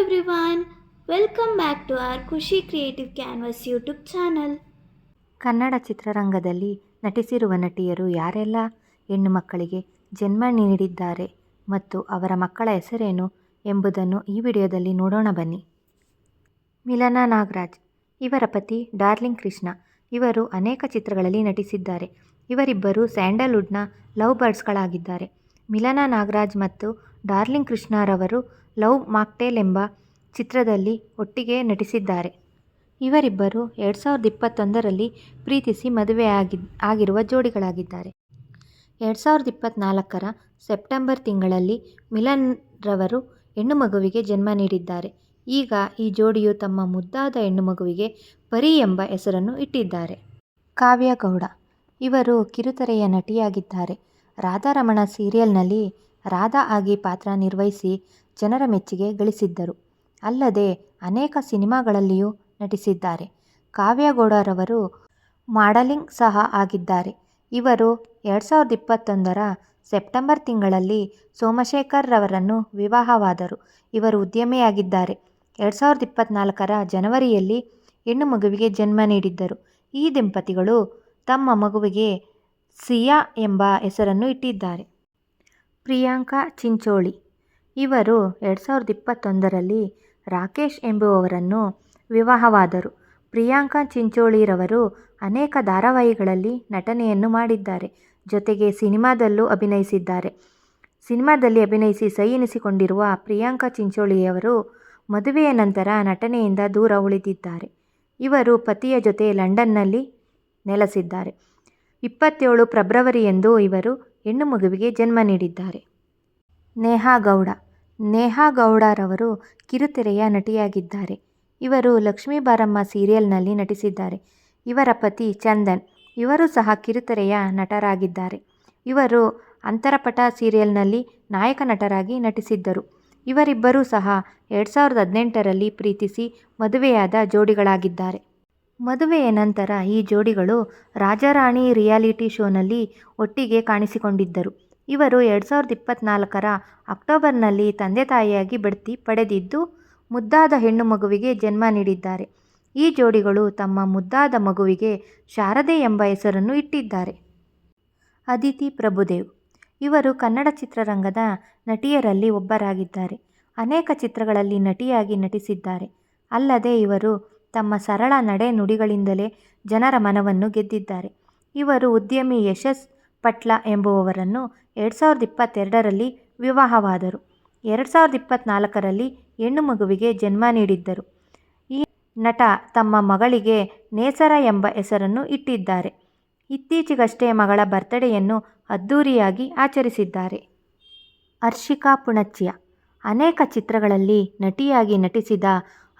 everyone, welcome back to our Khushi creative canvas YouTube channel Kannada ಚಿತ್ರರಂಗದಲ್ಲಿ ನಟಿಸಿರುವ ನಟಿಯರು ಯಾರೆಲ್ಲ? ಹೆಣ್ಣು ಮಕ್ಕಳಿಗೆ ಜನ್ಮ ನೀಡಿದ್ದಾರೆ ಮತ್ತು ಅವರ ಮಕ್ಕಳ ಹೆಸರೇನು ಎಂಬುದನ್ನು ಈ ವಿಡಿಯೋದಲ್ಲಿ ನೋಡೋಣ ಬನ್ನಿ. ಮಿಲನಾ ನಾಗರಾಜ್ ಇವರ ಪತಿ ಡಾರ್ಲಿಂಗ್ ಕೃಷ್ಣ. ಇವರು ಅನೇಕ ಚಿತ್ರಗಳಲ್ಲಿ ನಟಿಸಿದ್ದಾರೆ. ಇವರಿಬ್ಬರು ಸ್ಯಾಂಡಲ್ವುಡ್ನ ಲವ್ ಬರ್ಡ್ಸ್ಗಳಾಗಿದ್ದಾರೆ ಮಿಲನಾ ನಾಗರಾಜ್ ಮತ್ತು ಡಾರ್ಲಿಂಗ್ ಕೃಷ್ಣರವರು ಲವ್ ಮಾಕ್ಟೇಲ್ ಎಂಬ ಚಿತ್ರದಲ್ಲಿ ಒಟ್ಟಿಗೆ ನಟಿಸಿದ್ದಾರೆ. ಇವರಿಬ್ಬರು ಎರಡು ಸಾವಿರದ ಇಪ್ಪತ್ತೊಂದರಲ್ಲಿ ಪ್ರೀತಿಸಿ ಮದುವೆ ಆಗಿ, ಆಗಿರುವ ಜೋಡಿಗಳಾಗಿದ್ದಾರೆ. ಎರಡು ಸಾವಿರದ ಇಪ್ಪತ್ತ್ನಾಲ್ಕರ ಸೆಪ್ಟೆಂಬರ್ ತಿಂಗಳಲ್ಲಿ ಮಿಲನ್ ರವರು ಹೆಣ್ಣು ಮಗುವಿಗೆ ಜನ್ಮ ನೀಡಿದ್ದಾರೆ. ಈಗ ಈ ಜೋಡಿಯು ತಮ್ಮ ಮುದ್ದಾದ ಹೆಣ್ಣು ಮಗುವಿಗೆ ಪರಿ ಎಂಬ ಹೆಸರನ್ನು ಇಟ್ಟಿದ್ದಾರೆ. ಕಾವ್ಯ ಗೌಡ ಇವರು ಕಿರುತೆರೆಯ ನಟಿಯಾಗಿದ್ದಾರೆ. ರಾಧಾರಮಣ ಸೀರಿಯಲ್ನಲ್ಲಿ ರಾಧಾ ಆಗಿ ಪಾತ್ರ ನಿರ್ವಹಿಸಿ ಜನರ ಮೆಚ್ಚುಗೆ ಗಳಿಸಿದ್ದರು. ಅಲ್ಲದೆ ಅನೇಕ ಸಿನಿಮಾಗಳಲ್ಲಿಯೂ ನಟಿಸಿದ್ದಾರೆ. ಕಾವ್ಯಗೌಡರವರು ಮಾಡಲಿಂಗ್ ಸಹ ಆಗಿದ್ದಾರೆ. ಇವರು ಎರಡು ಸಾವಿರದ ಇಪ್ಪತ್ತೊಂದರ ಸೆಪ್ಟೆಂಬರ್ ತಿಂಗಳಲ್ಲಿ ಸೋಮಶೇಖರ್ರವರನ್ನು ವಿವಾಹವಾದರು. ಇವರು ಉದ್ಯಮಿಯಾಗಿದ್ದಾರೆ. ಎರಡು ಸಾವಿರದ ಇಪ್ಪತ್ತ್ನಾಲ್ಕರ ಜನವರಿಯಲ್ಲಿ ಹೆಣ್ಣು ಮಗುವಿಗೆ ಜನ್ಮ ನೀಡಿದ್ದರು. ಈ ದಂಪತಿಗಳು ತಮ್ಮ ಮಗುವಿಗೆ ಸಿಯಾ ಎಂಬ ಹೆಸರನ್ನು ಇಟ್ಟಿದ್ದಾರೆ. ಪ್ರಿಯಾಂಕಾ ಚಿಂಚೋಳಿ. ಇವರು ಎರಡು ಸಾವಿರದ ಇಪ್ಪತ್ತೊಂದರಲ್ಲಿ ರಾಕೇಶ್ ಎಂಬುವವರನ್ನು ವಿವಾಹವಾದರು. ಪ್ರಿಯಾಂಕಾ ಚಿಂಚೋಳಿರವರು ಅನೇಕ ಧಾರಾವಾಹಿಗಳಲ್ಲಿ ನಟನೆಯನ್ನು ಮಾಡಿದ್ದಾರೆ. ಜೊತೆಗೆ ಸಿನಿಮಾದಲ್ಲೂ ಅಭಿನಯಿಸಿದ್ದಾರೆ. ಸಿನಿಮಾದಲ್ಲಿ ಅಭಿನಯಿಸಿ ಸೈ ಎನಿಸಿಕೊಂಡಿರುವ ಪ್ರಿಯಾಂಕಾ ಚಿಂಚೋಳಿಯವರು ಮದುವೆಯ ನಂತರ ನಟನೆಯಿಂದ ದೂರ ಉಳಿದಿದ್ದಾರೆ. ಇವರು ಪತಿಯ ಜೊತೆ ಲಂಡನ್ನಲ್ಲಿ ನೆಲೆಸಿದ್ದಾರೆ. ಇಪ್ಪತ್ತೇಳು ಫೆಬ್ರವರಿಯಂದು ಇವರು ಹೆಣ್ಣು ಮಗುವಿಗೆ ಜನ್ಮ ನೀಡಿದ್ದಾರೆ. ನೇಹಾ ಗೌಡ. ನೇಹಾ ಗೌಡರವರು ಕಿರುತೆರೆಯ ನಟಿಯಾಗಿದ್ದಾರೆ. ಇವರು ಲಕ್ಷ್ಮೀ ಬಾರಮ್ಮ ಸೀರಿಯಲ್ನಲ್ಲಿ ನಟಿಸಿದ್ದಾರೆ. ಇವರ ಪತಿ ಚಂದನ್. ಇವರು ಸಹ ಕಿರುತೆರೆಯ ನಟರಾಗಿದ್ದಾರೆ. ಇವರು ಅಂತರಪಟ ಸೀರಿಯಲ್ನಲ್ಲಿ ನಾಯಕ ನಟರಾಗಿ ನಟಿಸಿದ್ದರು. ಇವರಿಬ್ಬರೂ ಸಹ ಎರಡು ಸಾವಿರದ ಹದಿನೆಂಟರಲ್ಲಿ ಪ್ರೀತಿಸಿ ಮದುವೆಯಾದ ಜೋಡಿಗಳಾಗಿದ್ದಾರೆ. ಮದುವೆಯ ನಂತರ ಈ ಜೋಡಿಗಳು ರಾಜಾರಾಣಿ ರಿಯಾಲಿಟಿ ಶೋನಲ್ಲಿ ಒಟ್ಟಿಗೆ ಕಾಣಿಸಿಕೊಂಡಿದ್ದರು. ಇವರು ಎರಡು ಸಾವಿರದ ಇಪ್ಪತ್ತ್ನಾಲ್ಕರ ಅಕ್ಟೋಬರ್ನಲ್ಲಿ ತಂದೆ ತಾಯಿಯಾಗಿ ಬಡ್ತಿ ಪಡೆದಿದ್ದು, ಮುದ್ದಾದ ಹೆಣ್ಣು ಮಗುವಿಗೆ ಜನ್ಮ ನೀಡಿದ್ದಾರೆ. ಈ ಜೋಡಿಗಳು ತಮ್ಮ ಮುದ್ದಾದ ಮಗುವಿಗೆ ಶಾರದೆ ಎಂಬ ಹೆಸರನ್ನು ಇಟ್ಟಿದ್ದಾರೆ. ಅದಿತಿ ಪ್ರಭುದೇವ್. ಇವರು ಕನ್ನಡ ಚಿತ್ರರಂಗದ ನಟಿಯರಲ್ಲಿ ಒಬ್ಬರಾಗಿದ್ದಾರೆ. ಅನೇಕ ಚಿತ್ರಗಳಲ್ಲಿ ನಟಿಯಾಗಿ ನಟಿಸಿದ್ದಾರೆ. ಅಲ್ಲದೆ ಇವರು ತಮ್ಮ ಸರಳ ನಡೆ ನುಡಿಗಳಿಂದಲೇ ಜನರ ಮನವನ್ನು ಗೆದ್ದಿದ್ದಾರೆ. ಇವರು ಉದ್ಯಮಿ ಯಶಸ್ ಪಟ್ಲ ಎಂಬುವವರನ್ನು ಎರಡು ಸಾವಿರದ ಇಪ್ಪತ್ತೆರಡರಲ್ಲಿ ವಿವಾಹವಾದರು. ಎರಡು ಸಾವಿರದ ಇಪ್ಪತ್ತ್ನಾಲ್ಕರಲ್ಲಿ ಹೆಣ್ಣು ಮಗುವಿಗೆ ಜನ್ಮ ನೀಡಿದ್ದರು. ಈ ನಟ ತಮ್ಮ ಮಗಳಿಗೆ ನೇಸರ ಎಂಬ ಹೆಸರನ್ನು ಇಟ್ಟಿದ್ದಾರೆ. ಇತ್ತೀಚೆಗಷ್ಟೇ ಮಗಳ ಬರ್ತಡೆಯನ್ನು ಅದ್ದೂರಿಯಾಗಿ ಆಚರಿಸಿದ್ದಾರೆ. ಹರ್ಷಿಕಾ ಪುಣಚ್ಯ ಅನೇಕ ಚಿತ್ರಗಳಲ್ಲಿ ನಟಿಯಾಗಿ ನಟಿಸಿದ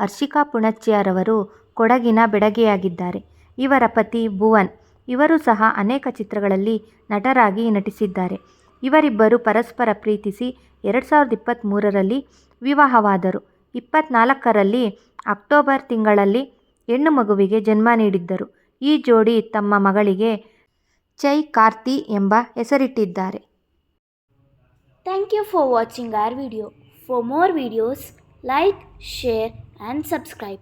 ಹರ್ಷಿಕಾ ಪುಣಚ್ಚಿಯಾರವರು ಕೊಡಗಿನ ಬೆಡಗಿಯಾಗಿದ್ದಾರೆ. ಇವರ ಪತಿ ಭುವನ್. ಇವರು ಸಹ ಅನೇಕ ಚಿತ್ರಗಳಲ್ಲಿ ನಟರಾಗಿ ನಟಿಸಿದ್ದಾರೆ. ಇವರಿಬ್ಬರು ಪರಸ್ಪರ ಪ್ರೀತಿಸಿ ಎರಡು ಸಾವಿರದ ಇಪ್ಪತ್ತ್ಮೂರರಲ್ಲಿ ವಿವಾಹವಾದರು. ಇಪ್ಪತ್ನಾಲ್ಕರಲ್ಲಿ ಅಕ್ಟೋಬರ್ ತಿಂಗಳಲ್ಲಿ ಹೆಣ್ಣು ಮಗುವಿಗೆ ಜನ್ಮ ನೀಡಿದ್ದರು. ಈ ಜೋಡಿ ತಮ್ಮ ಮಗಳಿಗೆ ಚೈ ಕಾರ್ತಿ ಎಂಬ ಹೆಸರಿಟ್ಟಿದ್ದಾರೆ. Thank you for watching our video. For more videos, like, share, and subscribe.